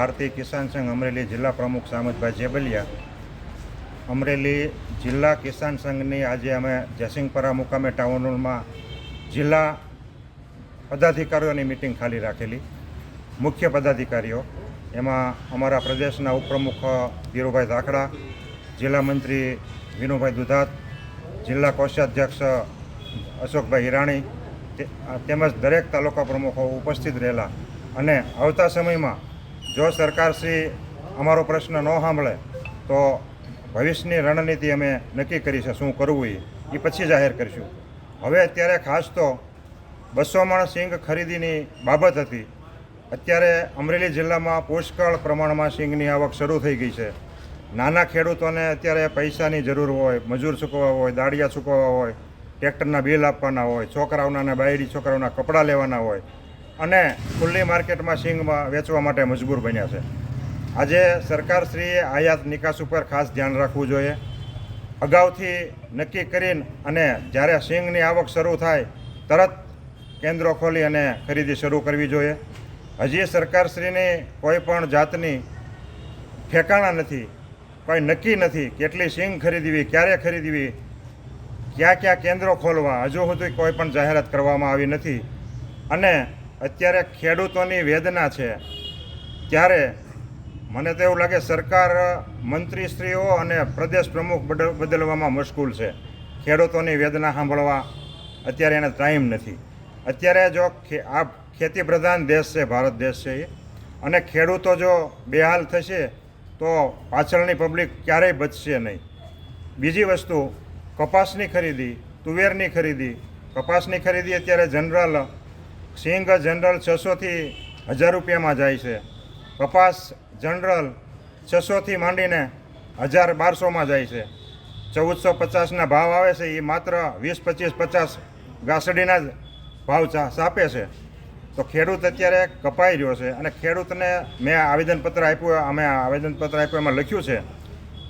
ભારતીય કિસાન સંઘ અમરેલી જિલ્લા પ્રમુખ સામતભાઈ જેબલિયા અમરેલી જિલ્લા કિસાન સંઘની આજે અમે જયસિંહપરા મુકામે ટાઉન હોલમાં જિલ્લા પદાધિકારીઓની મિટિંગ ખાલી રાખેલી. મુખ્ય પદાધિકારીઓ, એમાં અમારા પ્રદેશના ઉપપ્રમુખ ધીરુભાઈ ધાકડા, જિલ્લા મંત્રી વિનુભાઈ દુધાત, જિલ્લા કોષાધ્યક્ષ અશોકભાઈ હિરાણી તેમજ દરેક તાલુકા પ્રમુખો ઉપસ્થિત રહેલા અને આવતા સમયમાં જો સરકારશ્રી અમારો પ્રશ્ન ન સાંભળે, તો ભવિષ્યની રણનીતિ અમે નક્કી કરી છે શું કરવું એ. એ પછી જાહેર કરીશું. હવે અત્યારે ખાસ તો બસો મણ સિંગ ખરીદીની બાબત હતી. અત્યારે અમરેલી જિલ્લામાં પુષ્કળ પ્રમાણમાં સિંગની આવક શરૂ થઈ ગઈ છે. નાના ખેડૂતોને અત્યારે પૈસાની જરૂર હોય, મજૂર ચૂકવવા હોય દાળિયા ચૂકવવા હોય, ટ્રેક્ટરના બિલ આપવાના હોય, છોકરાઓના બાયડી છોકરાઓના કપડાં લેવાના હોય અને ખુલ્લી માર્કેટમાં સિંગમાં વેચવા માટે મજબૂર બન્યા છે. આજે સરકારશ્રીએ આયાત નિકાસ ઉપર ખાસ ધ્યાન રાખવું જોઈએ. અગાઉથી નક્કી કરીને અને જ્યારે સિંગની આવક શરૂ થાય, તરત કેન્દ્રો ખોલી અને ખરીદી શરૂ કરવી જોઈએ. હજી સરકારશ્રીની કોઈ પણ જાતની ઠેકાણા નથી, કોઈ નક્કી નથી કેટલી સિંગ ખરીદવી, ક્યારે ખરીદવી, ક્યાં ક્યાં કેન્દ્રો ખોલવા, હજુ સુધી કોઈ પણ જાહેરાત કરવામાં આવી નથી. અને અત્યારે ખેડૂતોની વેદના છે. ત્યારે મને તો એવું લાગે સરકાર મંત્રીશ્રીઓ અને પ્રદેશ પ્રમુખ બદલ- બદલવામાં મશગુલ છે. ખેડૂતોની વેદના સાંભળવા અત્યારે એને ટાઈમ નથી. અત્યારે જો આ ખેતી પ્રધાન દેશ છે, ભારત દેશ છે એ, અને ખેડૂતો જો બેહાલ થશે, તો પાછળની પબ્લિક ક્યારેય બચશે નહીં. બીજી વસ્તુ, કપાસની ખરીદી, તુવેરની ખરીદી, કપાસની ખરીદી અત્યારે જનરલ સિંગ જનરલ છસોથી હજાર રૂપિયામાં જાય છે. કપાસ જનરલ છસોથી માંડીને હજાર બારસોમાં જાય છે. ચૌદસો પચાસના ભાવ આવે છે એ માત્ર વીસ, પચીસ, પચાસ ગાસડીના જ ભાવ સાપે છે. તો ખેડૂત અત્યારે કપાઈ રહ્યો છે અને ખેડૂતને મેં આવેદનપત્ર આપ્યું, અમે આવેદનપત્ર આપ્યું, એમાં લખ્યું છે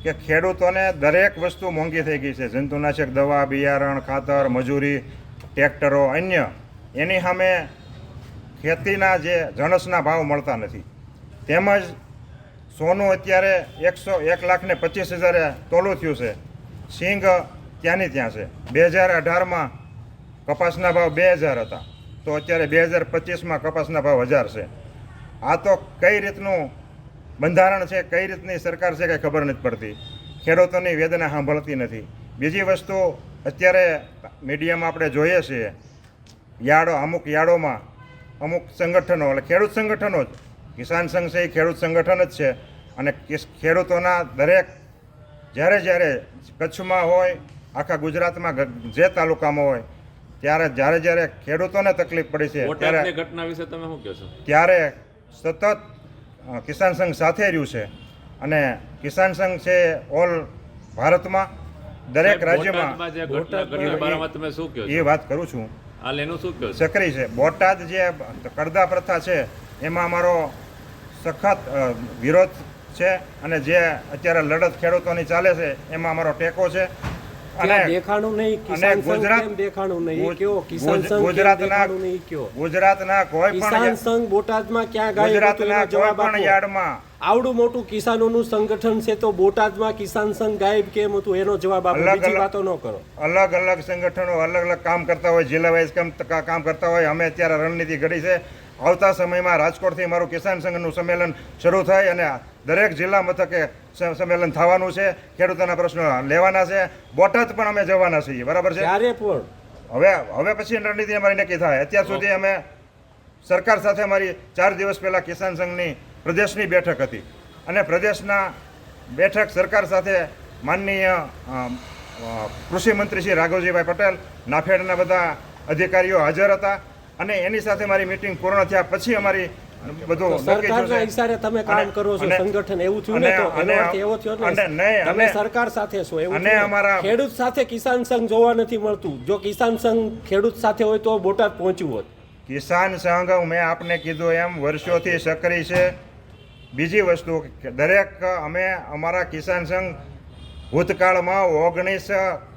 કે ખેડૂતોને દરેક વસ્તુ મોંઘી થઈ ગઈ છે. જંતુનાશક દવા, બિયારણ, ખાતર, મજૂરી, ટ્રેક્ટરો, અન્ય એની સામે ખેતીના જે જણસના ભાવ મળતા નથી. તેમજ સોનું અત્યારે એકસો એક લાખ ને પચીસ હજારે તોલું થયું છે. સિંગ ત્યાંની ત્યાં છે. બે હજાર અઢારમાં કપાસના ભાવ બે હજાર હતા. તો અત્યારે બે હજાર પચીસમાં કપાસના ભાવ હજાર છે. આ તો કઈ રીતનું બંધારણ છે, કઈ રીતની સરકાર છે, કંઈ ખબર નથી પડતી. ખેડૂતોની વેદના સાંભળતી નથી. બીજી વસ્તુ, અત્યારે મીડિયામાં આપણે જોઈએ છીએ યાર્ડો અમુક યાર્ડોમાં અમુક સંગઠનો એટલે ખેડૂત સંગઠનો જ. કિસાન સંઘ છે એ ખેડૂત સંગઠન જ છે. અને ખેડૂતોના દરેક જ્યારે જ્યારે કચ્છમાં હોય આખા ગુજરાતમાં જે તાલુકામાં હોય ત્યારે જ્યારે જ્યારે ખેડૂતોને તકલીફ પડી છે ત્યારે ઘટના વિશે તમે શું કહો છો? ત્યારે સતત કિસાન સંઘ સાથે રહ્યું છે. અને કિસાન સંઘ છે ઓલ ભારતમાં દરેક રાજ્યમાં એ વાત કરું છું. હાલ એનું શું કહ્યું? સક્રિય છે. બોટાદ જે કરદા પ્રથા છે, એમાં અમારો સખત વિરોધ છે અને જે અત્યારે લડત ખેડૂતોની ચાલે છે, એમાં અમારો ટેકો છે. દેખાણું નહીં કિસાન સંઘ દેખાણું નહીં? કયો કિસાન સંઘ દેખાણું નહીં? કયો? ગુજરાતના કોઈ કિસાન સંઘ બોટાદમાં ક્યાં ગાયબ ગુજરાતના જવાબ આપો. યાર્ડમાં આવડું મોટું કિસાનોનું સંગઠન છે તો બોટાદમાં કિસાન સંઘ ગાયબ કેમ હતું? એનો જવાબ આપો. બીજી વાતો ન કરો. અલગ અલગ સંગઠનો અલગ અલગ કામ કરતા હોય જિલ્લા વાઇઝ કામ કામ કરતા હોય. અમે અત્યારે રણનીતિ ઘડી છે. આવતા સમયમાં રાજકોટથી મારું કિસાન સંઘનું સંમેલન શરૂ થાય અને દરેક જિલ્લા મથકે સંમેલન થવાનું છે. ખેડૂતોના પ્રશ્નો લેવાના છે. બોટાદ પણ અમે જવાના છીએ. બરાબર છે? હવે હવે પછી રણનીતિ અમારી નક્કી થાય. અત્યાર સુધી અમે સરકાર સાથે અમારી ચાર દિવસ પહેલાં કિસાન સંઘની પ્રદેશની બેઠક હતી. અને પ્રદેશના બેઠક સરકાર સાથે માનનીય કૃષિ મંત્રી શ્રી રાઘવજીભાઈ પટેલ નાફેડના બધા અધિકારીઓ હાજર હતા. અને એની સાથે મારી મિટિંગ પૂર્ણ થયા પછી અમારી બધું સરકારના. તમે કામ કરો છો સંગઠન એવું થયું ને અને- તો એનો અર્થ એવો થયો ને તમે સરકાર સાથે છો એવું અને અમારા- ખેડૂત સાથે કિસાન સંઘ જોવા નથી મળતું. જો કિસાન સંઘ ખેડૂત સાથે હોય તો બોટાદ પહોંચ્યું હોત. કિસાન સંઘ મેં આપને કીધું એમ વર્ષોથી સક્રિય છે. બીજી વસ્તુ દરેક અમે અમારા કિસાન સંઘ ભૂતકાળમાં ઓગણીસ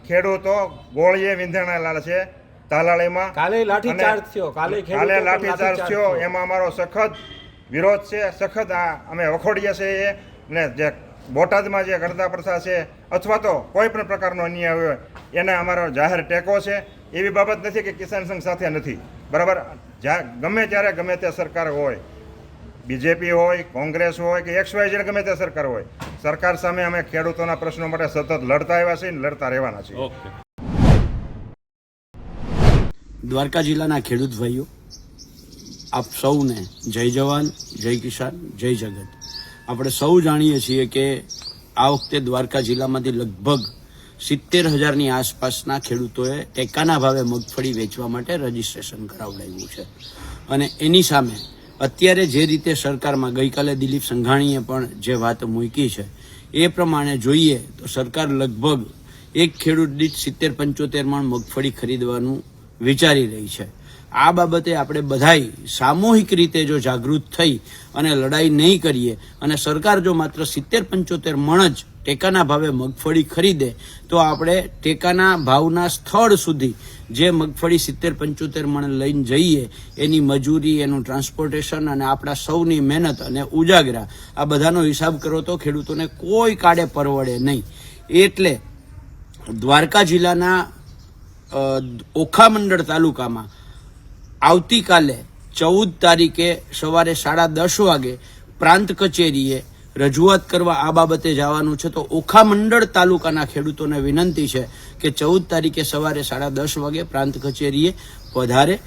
ખેડૂતો ગોળીએ વિંધણાયેલા છે. તાલાળીમાં. કાલે લાઠીચાર્જ થયો. કાલે કાલે લાઠીચાર્જ થયો. એમાં અમારો સખત વિરોધ છે. સખત આ અમે વખોડીએ છીએ એ. ને જે બોટાદમાં જે ગણતા પ્રથા છે અથવા તો કોઈ પણ પ્રકારનો અન્યાય હોય એને અમારો જાહેર ટેકો છે. એવી બાબત નથી કે કિસાન સંઘ સાથે નથી. બરાબર? જ્યાં ગમે ત્યારે ગમે તે સરકાર હોય. બીજેપી હોય કોંગ્રેસ હોય કે એક્સ વાય ઝેડ ગમે તે સરકાર હોય. સરકાર સામે અમે ખેડૂતોના પ્રશ્નો માટે સતત લડતા આવ્યા છીએ ને લડતા રહેવાના છીએ. ઓકે. દ્વારકા જિલ્લાના ખેડૂત ભાઈઓ, આપ સૌને જય જવાન, જય કિસાન, જય જગત. આપણે સૌ જાણીએ છીએ કે આ વખતે દ્વારકા જિલ્લામાંથી લગભગ સિત્તેર હજારની આસપાસના ખેડૂતોએ ટેકાના ભાવે મગફળી વેચવા માટે રજીસ્ટ્રેશન કરાવડાવ્યું છે. અને એની સામે અત્યારે જે રીતે સરકારમાં ગઈકાલે દિલીપ સંઘાણીએ પણ જે વાત મૂકી છે, એ પ્રમાણે જોઈએ તો સરકાર લગભગ એક ખેડૂત દીઠ સિત્તેર પંચોતેર મણ મગફળી ખરીદવાનું વિચારી રહી છે. આ બાબતે આપણે બધાય સામૂહિક રીતે જો જાગૃત થઈ અને લડાઈ નહીં કરીએ અને સરકાર જો માત્ર સિત્તેર પંચોતેર મણ જ ટેકાના ભાવે મગફળી ખરીદે, તો આપણે ટેકાના ભાવના સ્થળ સુધી જે મગફળી સિત્તેર પંચોતેર મણ લઈને જઈએ, એની મજૂરી, એનું ટ્રાન્સપોર્ટેશન અને આપણા સૌની મહેનત અને ઉજાગરા, આ બધાનો હિસાબ કરો તો ખેડૂતોને કોઈ કાળે પરવડે નહીં. એટલે દ્વારકા જિલ્લાના ઓખા મંડળ તાલુકામાં આવતીકાલે ચૌદ તારીખે સવારે સાડા દસ વાગે પ્રાંત કચેરીએ રજૂઆત કરવા આ બાબતે જવાનું છે. તો ઓખા મંડળ તાલુકાના ખેડૂતોને વિનંતી છે કે ચૌદ તારીખે સવારે સાડા દસ વાગે પ્રાંત કચેરીએ વધારે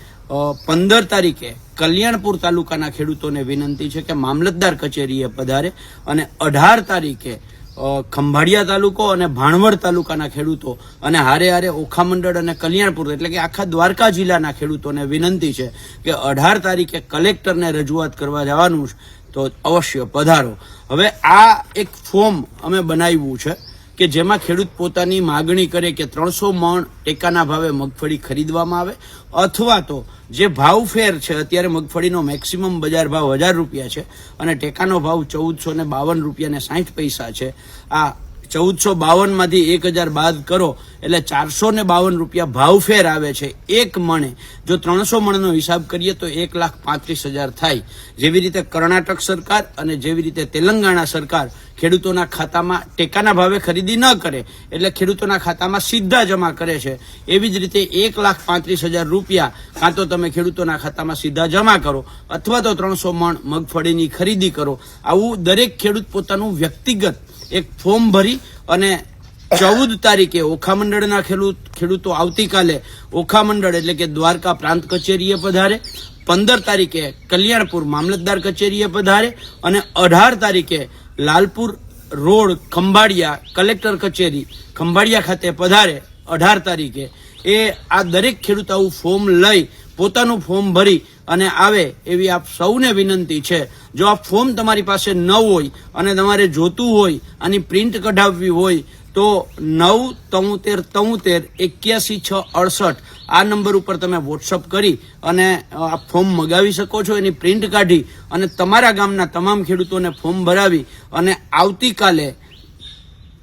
પંદર તારીખે કલ્યાણપુર તાલુકાના ખેડૂતોને વિનંતી છે કે મામલતદાર કચેરીએ પધારે અને અઢાર તારીખે ખંભાળિયા તાલુકો અને ભાણવડ તાલુકાના ખેડૂતો અને હારે હારે ઓખા મંડળ અને કલ્યાણપુર એટલે કે આખા દ્વારકા જિલ્લાના ખેડૂતોને વિનંતી છે કે અઢાર તારીખે કલેક્ટરને રજૂઆત કરવા જવાનું તો અવશ્ય પધારો. હવે આ એક ફોર્મ અમે બનાવ્યું છે. કે જેમાં ખેડૂત પોતાની માગણી કરે કે ત્રણસો મણ ટેકાના ભાવે મગફળી ખરીદવામાં આવે, અથવા તો જે ભાવ ફેર છે, અત્યારે મગફળીનો મેક્સિમમ બજાર ભાવ હજાર રૂપિયા છે અને ટેકાનો ભાવ ચૌદસો ને બાવન રૂપિયા ને સાઠ પૈસા છે. આ ચૌદસો બાવનમાંથી એક હજાર બાદ કરો, એટલે ચારસો ને બાવન રૂપિયા ભાવ ફેર આવે છે એક મણે. જો ત્રણસો મણનો હિસાબ કરીએ તો એક લાખ પાંત્રીસ હજાર થાય. જેવી રીતે કર્ણાટક સરકાર અને જેવી રીતે તેલંગાણા સરકાર ખેડૂતોના ખાતામાં ટેકાના ભાવે ખરીદી ન કરે, એટલે ખેડૂતોના ખાતામાં સીધા જમા કરે છે. એવી જ રીતે એક લાખ પાંત્રીસ હજાર રૂપિયા કાં તો તમે ખેડૂતોના ખાતામાં સીધા જમા કરો, અથવા તો ત્રણસો મણ મગફળીની ખરીદી કરો. આવું દરેક ખેડૂત પોતાનું વ્યક્તિગત એક ફોર્મ ભરી અને ચૌદ તારીખે ઓખા મંડળના ખેડૂતો આવતીકાલે ઓખા મંડળ એટલે કે દ્વારકા પ્રાંત કચેરીએ પધારે. પંદર તારીખે કલ્યાણપુર મામલતદાર કચેરીએ પધારે અને અઢાર તારીખે લાલપુર રોડ ખંભાળિયા કલેક્ટર કચેરી ખંભાળિયા ખાતે પધારે. અઢાર તારીખે. એ આ દરેક ખેડૂત આવું ફોર્મ લઈ પોતાનું ફોર્મ ભરી અને આવે એવી આપ સૌને વિનંતી છે. જો આ ફોર્મ તમારી પાસે ન હોય અને તમારે જોતું હોય આની પ્રિન્ટ કઢાવવી હોય, તો નવ તોતેર તોતેર એક્યાસી છ અડસઠ આ નંબર ઉપર તમે વોટ્સઅપ કરી અને આ ફોર્મ મગાવી શકો છો, એની પ્રિન્ટ કાઢી અને તમારા ગામના તમામ ખેડૂતોને ફોર્મ ભરાવી અને આવતીકાલે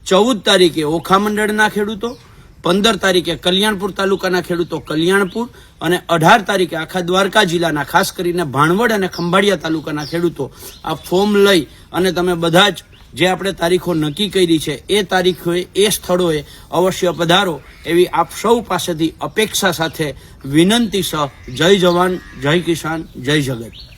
ચૌદ તારીખે ઓખા મંડળના ખેડૂતો પંદર તારીખે કલ્યાણપુર તાલુકાના ખેડૂતો કલ્યાણપુર અને અઢાર તારીખે આખા દ્વારકા જિલ્લાના, ખાસ કરીને ભાણવડ અને ખંભાળિયા તાલુકાના ખેડૂતો આ ફોર્મ લઈ અને તમે બધા જ જે આપણે તારીખો નક્કી કરી છે, એ તારીખોએ, એ સ્થળોએ અવશ્ય પધારો. એવી આપ સૌ પાસેથી અપેક્ષા સાથે વિનંતી સહ જય જવાન, જય કિસાન, જય જગત.